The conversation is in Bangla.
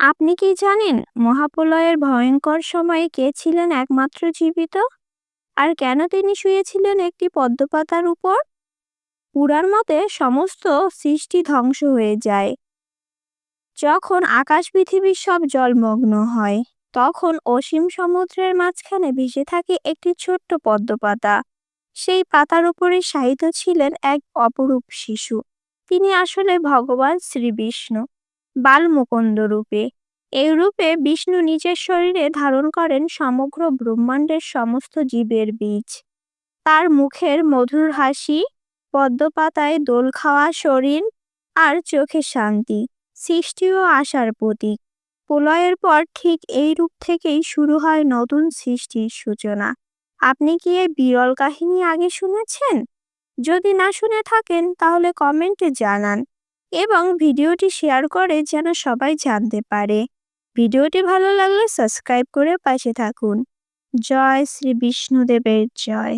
আপনি কি জানেন মহাপ্রলয়ের ভয়ঙ্কর সময়ে কে ছিলেন একমাত্র জীবিত? আর কেন তিনি শুয়েছিলেন একটি পদ্মপাতার উপর? পুরাণ মতে সমস্ত সৃষ্টি ধ্বংস হয়ে যায়। যখন আকাশ পৃথিবীর সব জলমগ্ন হয়, তখন অসীম সমুদ্রের মাঝখানে ভেসে থাকে একটি ছোট্ট পদ্মপাতা। সেই পাতার উপরে শায়িত ছিলেন এক অপরূপ শিশু। তিনি আসলে ভগবান শ্রীবিষ্ণু। বালমুকুন্দ রূপে। এই রূপে বিষ্ণু নিজের শরীরে ধারণ করেন সমগ্র ব্রহ্মাণ্ডের সমস্ত জীবের বীজ। তার মুখের মধুর হাসি, পদ্মপাতায় দোল খাওয়া শরীর আর চোখে শান্তি, সৃষ্টি ও আশার প্রতীক। প্রলয়ের পর ঠিক এই রূপ থেকেই শুরু হয় নতুন সৃষ্টির সূচনা। আপনি কি এই বিরল কাহিনী আগে শুনেছেন? যদি না শুনে থাকেন, তাহলে কমেন্টে জানান। এবং ভিডিওটি শেয়ার করে যেন সবাই জানতে পারে। ভিডিওটি ভালো লাগলে সাবস্ক্রাইব করে পাশে থাকুন। জয় শ্রী বিষ্ণুদেবের জয়।